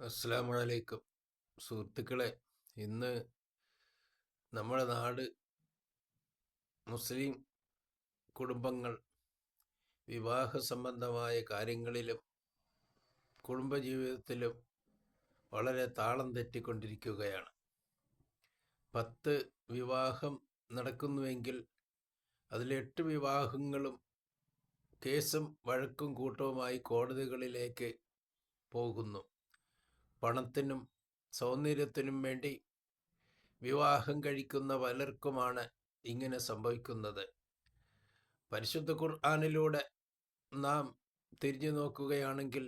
അസ്സാം വലൈക്കും സുഹൃത്തുക്കളെ ഇന്ന് നമ്മുടെ നാട് മുസ്ലിം കുടുംബങ്ങൾ വിവാഹ സംബന്ധമായ കാര്യങ്ങളിലും കുടുംബജീവിതത്തിലും വളരെ താളം തെറ്റിക്കൊണ്ടിരിക്കുകയാണ്. പത്ത് വിവാഹം നടക്കുന്നുവെങ്കിൽ അതിലെട്ട് വിവാഹങ്ങളും കേസും വഴക്കും കൂട്ടവുമായി കോടതികളിലേക്ക് പോകുന്നു. പണത്തിനും സൗന്ദര്യത്തിനും വേണ്ടി വിവാഹം കഴിക്കുന്ന പലർക്കുമാണ് ഇങ്ങനെ സംഭവിക്കുന്നത്. പരിശുദ്ധ ഖുർആാനിലൂടെ നാം തിരിഞ്ഞു നോക്കുകയാണെങ്കിൽ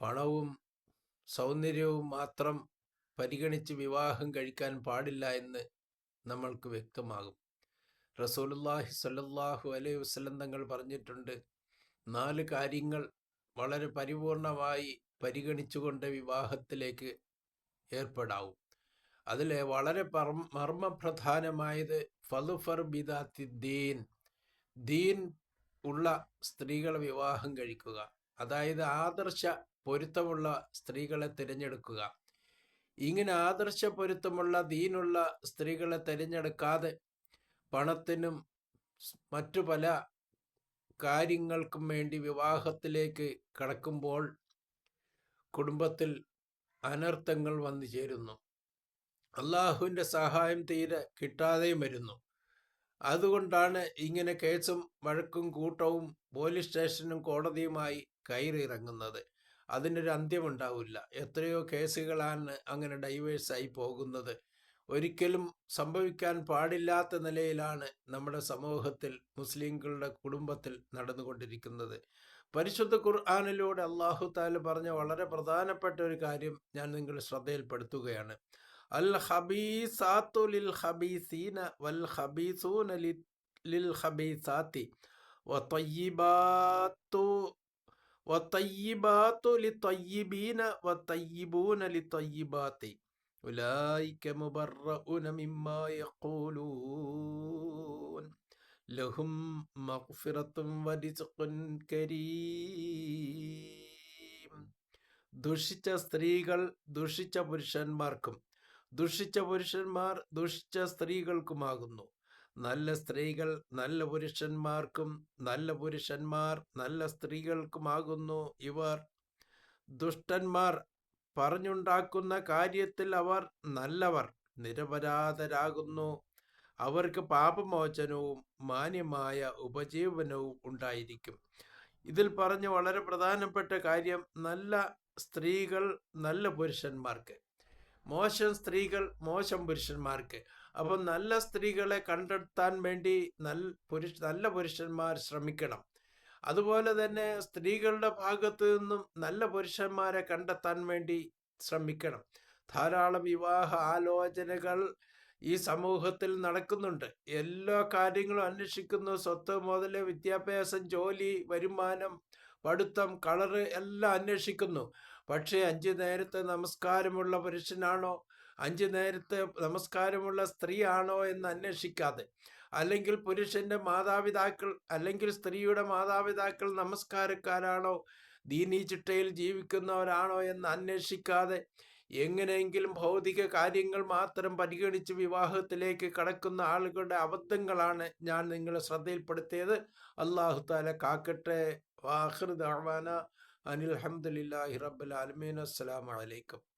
പണവും സൗന്ദര്യവും മാത്രം പരിഗണിച്ച് വിവാഹം കഴിക്കാൻ പാടില്ല എന്ന് നമ്മൾക്ക് വ്യക്തമാകും. റസൂലുല്ലാഹി സല്ലാഹു അലൈഹി വസ്ലം തങ്ങൾ പറഞ്ഞിട്ടുണ്ട് നാല് കാര്യങ്ങൾ വളരെ പരിപൂർണമായി പരിഗണിച്ചുകൊണ്ട് വിവാഹത്തിലേക്ക് ഏർപ്പെടാവും. അതിലെ വളരെ മർമ്മപ്രധാനമായത് ഫലുഫർ ബിദാത്തി ദീൻ. ദീൻ ഉള്ള സ്ത്രീകളെ വിവാഹം കഴിക്കുക. അതായത് ആദർശ പൊരുത്തമുള്ള സ്ത്രീകളെ തിരഞ്ഞെടുക്കുക. ഇങ്ങനെ ആദർശ പൊരുത്തമുള്ള ദീനുള്ള സ്ത്രീകളെ തിരഞ്ഞെടുക്കാതെ പണത്തിനും മറ്റു പല കാര്യങ്ങൾക്കും വേണ്ടി വിവാഹത്തിലേക്ക് കടക്കുമ്പോൾ കുടുംബത്തിൽ അനർത്ഥങ്ങൾ വന്നു ചേരുന്നു. അള്ളാഹുവിന്റെ സഹായം തീരെ കിട്ടാതെയും വരുന്നു. അതുകൊണ്ടാണ് ഇങ്ങനെ കേസും വഴക്കും കൂട്ടവും പോലീസ് സ്റ്റേഷനും കോടതിയുമായി കയറിയിറങ്ങുന്നത്. അതിനൊരു അന്ത്യമുണ്ടാവില്ല. എത്രയോ കേസുകളാണ് അങ്ങനെ ഡൈവേഴ്സായി പോകുന്നത്. ഒരിക്കലും സംഭവിക്കാൻ പാടില്ലാത്ത നിലയിലാണ് നമ്മുടെ സമൂഹത്തിൽ മുസ്ലിങ്ങളുടെ കുടുംബത്തിൽ നടന്നുകൊണ്ടിരിക്കുന്നത്. പരിശുദ്ധ ഖുർആാനിലൂടെ അള്ളാഹു താൽ പറഞ്ഞ വളരെ പ്രധാനപ്പെട്ട ഒരു കാര്യം ഞാൻ നിങ്ങൾ ശ്രദ്ധയിൽപ്പെടുത്തുകയാണ്. അൽ ഹബീസാത്തു ലിൽ ഹബീസീന വൽ ഹബീസൂന ലിൽ ഹബീസാത്തി വത്തയ്യിബാത്തു വത്തയ്യിബാത്തു തയ്യിബൂന വത്തയ്യിബൂന ലിത്തയ്യിബാത്തി ഉലായിക مبرؤون مما يقولون. لهم مغفرة ورزق كريم. ദുഷിച്ച സ്ത്രീകൾ ദുഷിച്ച പുരുഷന്മാർക്കും ദുഷിച്ച പുരുഷന്മാർ ദുഷിച്ച സ്ത്രീകൾക്കുമാകുന്നു. നല്ല സ്ത്രീകൾ നല്ല പുരുഷന്മാർക്കും നല്ല പുരുഷന്മാർ നല്ല സ്ത്രീകൾക്കുമാകുന്നു ഇവർ. ദുഷ്ടന്മാർ പറഞ്ഞുണ്ടാക്കുന്ന കാര്യത്തിൽ അവർ നല്ലവർ നിരപരാധരാകുന്നു. അവർക്ക് പാപമോചനവും മാന്യമായ ഉപജീവനവും ഉണ്ടായിരിക്കും. ഇതിൽ പറഞ്ഞ വളരെ പ്രധാനപ്പെട്ട കാര്യം നല്ല സ്ത്രീകൾ നല്ല പുരുഷന്മാർക്ക്. മോശം സ്ത്രീകൾ മോശം പുരുഷന്മാർക്ക്. അപ്പം നല്ല സ്ത്രീകളെ കണ്ടെത്താൻ വേണ്ടി നല്ല പുരുഷ നല്ല പുരുഷന്മാർ ശ്രമിക്കണം. അതുപോലെ തന്നെ സ്ത്രീകളുടെ ഭാഗത്തു നിന്നും നല്ല പുരുഷന്മാരെ കണ്ടെത്താൻ വേണ്ടി ശ്രമിക്കണം. ധാരാളം വിവാഹ ആലോചനകൾ ഈ സമൂഹത്തിൽ നടക്കുന്നുണ്ട്. എല്ലാ കാര്യങ്ങളും അന്വേഷിക്കുന്നു. സ്വത്ത് മുതൽ വിദ്യാഭ്യാസം ജോലി വരുമാനം പഠിത്തം കളറ് എല്ലാം അന്വേഷിക്കുന്നു. പക്ഷേ അഞ്ചു നേരത്തെ നമസ്കാരമുള്ള പുരുഷനാണോ? അഞ്ചു നേരത്തെ നമസ്കാരമുള്ള സ്ത്രീയാണോ എന്ന് അന്വേഷിക്കാതെ. അല്ലെങ്കിൽ പുരുഷന്റെ മാതാപിതാക്കൾ അല്ലെങ്കിൽ സ്ത്രീയുടെ മാതാപിതാക്കൾ നമസ്കാരക്കാരാണോ? ദീനീ ചിട്ടയിൽ ജീവിക്കുന്നവരാണോ എന്ന് അന്വേഷിക്കാതെ എങ്ങനെയെങ്കിലും ഭൗതിക കാര്യങ്ങൾ മാത്രം പരിഗണിച്ച് വിവാഹത്തിലേക്ക് കടക്കുന്ന ആളുകളുടെ അബദ്ധങ്ങളാണ് ഞാൻ നിങ്ങളെ ശ്രദ്ധയിൽപ്പെടുത്തിയത്. അള്ളാഹു താല കാക്കട്ടെ. വാഹൃദാന അനിൽ അഹമ്മദില്ലാഹി റബ്ബുൽ ആലമീൻ. അസ്സലാമലൈക്കും